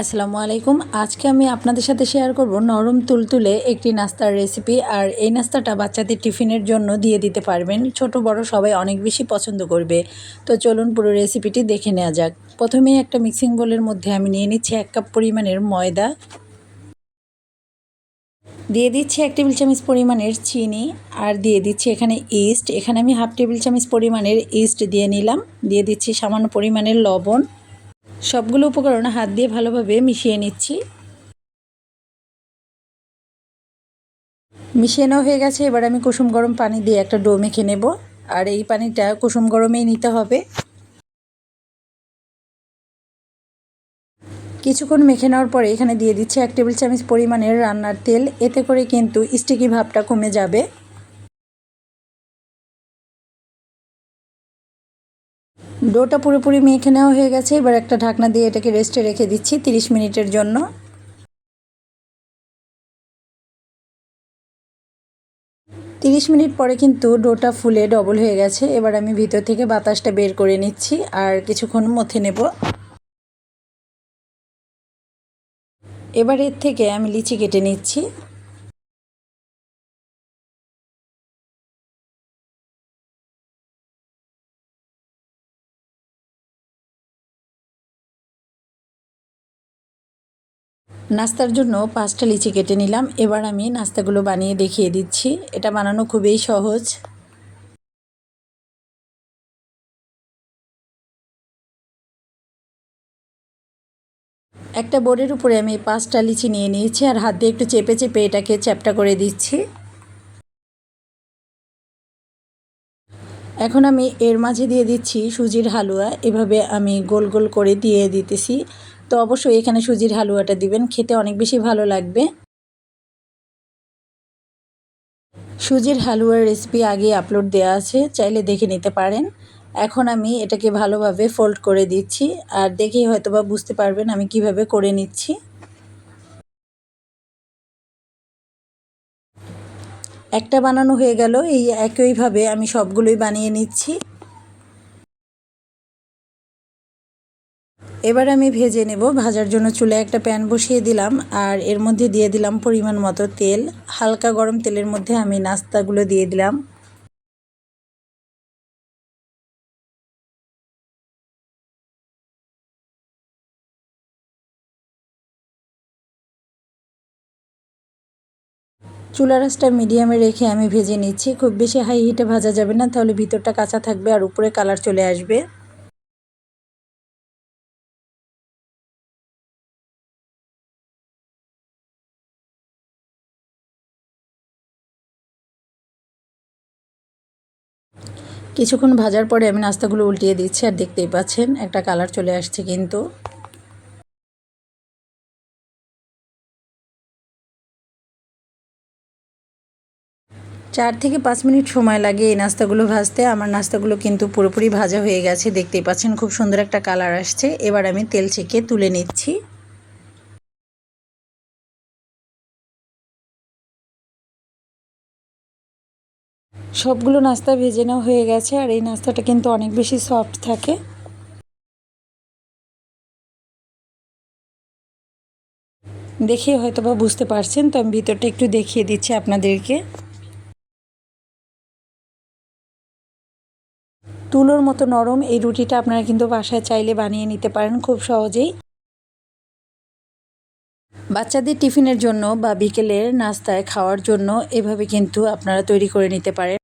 আসসালামু আলাইকুম। আজকে আমি আপনাদের সাথে শেয়ার করব নরম তুলতুলে একটি নাস্তার রেসিপি আর এই নাস্তাটা বাচ্চাদের টিফিনের জন্য দিয়ে দিতে পারবেন। ছোট, বড় সবাই অনেক বেশি পছন্দ করবে। তো চলুন পুরো রেসিপিটি দেখে নেওয়া যাক। প্রথমেই একটা মিক্সিং বোলের মধ্যে আমি নিয়ে নিচ্ছি এক কাপ পরিমাণের ময়দা। দিয়ে দিচ্ছি এক টেবিল চামচ পরিমাণের চিনি আর দিয়ে দিচ্ছি এখানে ইস্ট এখানে আমি হাফ টেবিল চামচ পরিমাণের ইস্ট দিয়ে নিলাম। দিয়ে দিচ্ছি সামান্য পরিমাণের লবণ। সবগুলো উপকরণ হাত দিয়ে ভালোভাবে মিশিয়ে নিচ্ছি। মিশিয়ে নেওয়া হয়ে গেছে, এবার আমি কুসুম গরম পানি দিয়ে একটা ডো মেখে নেব। আর এই পানিটা কুসুম গরমেই নিতে হবে। কিছুক্ষণ মেখে নেওয়ার পরে এখানে দিয়ে দিচ্ছি এক টেবিল চামচ পরিমাণের রান্নার তেল, এতে করে কিন্তু স্টিকি ভাবটা কমে যাবে। ডোটা পুরোপুরি মেখে নেওয়া হয়ে গেছে। এবার একটা ঢাকনা দিয়ে এটাকে রেস্টে রেখে দিচ্ছি 30 মিনিটের জন্য। তিরিশ মিনিট পরে কিন্তু ডোটা ফুলে ডবল হয়ে গেছে। এবার আমি ভিতর থেকে বাতাসটা বের করে নিচ্ছি আর কিছুক্ষণ মথে নেব। এবার এর থেকে আমি লিচি কেটে নিচ্ছি। নাস্তার জন্য পাঁচটা লিচি কেটে নিলাম। এবার আমি নাস্তাগুলো বানিয়ে দেখিয়ে দিচ্ছি। এটা বানানো খুবই সহজ। একটা বোর্ডের উপরে আমি পাঁচটা লিচি নিয়ে নিয়েছি আর হাত দিয়ে একটু চেপে চেপে এটাকে চ্যাপটা করে দিচ্ছি। এখন আমি এর মাঝে দিয়ে দিচ্ছি সুজির হালুয়া। এভাবে আমি গোল গোল করে দিয়ে দিতেছি। তো অবশ্যই এখানে সুজির হালুয়াটা দিবেন, খেতে অনেক বেশি ভালো লাগবে। সুজির হালুয়ার রেসিপি আগে আপলোড দেওয়া আছে, চাইলে দেখে নিতে পারেন। এখন আমি এটাকে ভালোভাবে ফোল্ড করে দিচ্ছি, আর দেখেই হয়তো বা বুঝতে পারবেন আমি কীভাবে করে নিচ্ছি। একটা বানানো হয়ে গেল, এই একইভাবে আমি সবগুলোই বানিয়ে নিচ্ছি। এবার আমি ভেজে নেব। ভাজার জন্য চুলে একটা প্যান বসিয়ে দিলাম আর এর মধ্যে দিয়ে দিলাম পরিমাণ মতো তেল। হালকা গরম তেলের মধ্যে আমি নাস্তাগুলো দিয়ে দিলাম। চুলা রাসটা মিডিয়ামে রেখে আমি ভেজে নিচ্ছি। খুব বেশি হাই হিটে ভাজা যাবে না, তাহলে ভিতরটা কাঁচা থাকবে আর উপরে কালার চলে আসবে। কিছুক্ষণ ভাজার পরে আমি নাস্তাগুলো উল্টিয়ে দিচ্ছি আর দেখতেই পাচ্ছেন, একটা কালার চলে আসছে কিন্তু। চার থেকে পাঁচ মিনিট সময় লাগে এই নাস্তাগুলো ভাজতে। আমার নাস্তাগুলো কিন্তু পুরোপুরি ভাজা হয়ে গেছে, দেখতেই পাচ্ছেন, খুব সুন্দর একটা কালার আসছে। এবার আমি তেল ছেঁকে তুলে নিচ্ছি। সবগুলো নাস্তা ভেজে নেওয়া হয়ে গেছে আর এই নাস্তাটা কিন্তু অনেক বেশি সফট থাকে। দেখে হয়তো বা বুঝতে পারছেন, তো আমি ভিতরটা একটু দেখিয়ে দিচ্ছি আপনাদেরকে। তুলোর মতো নরম এই রুটিটা আপনারা কিন্তু বাসায় চাইলে বানিয়ে নিতে পারেন খুব সহজেই। বাচ্চাদের টিফিনের জন্য বা বিকেলের নাস্তায় খাওয়ার জন্য এভাবে কিন্তু আপনারা তৈরি করে নিতে পারেন।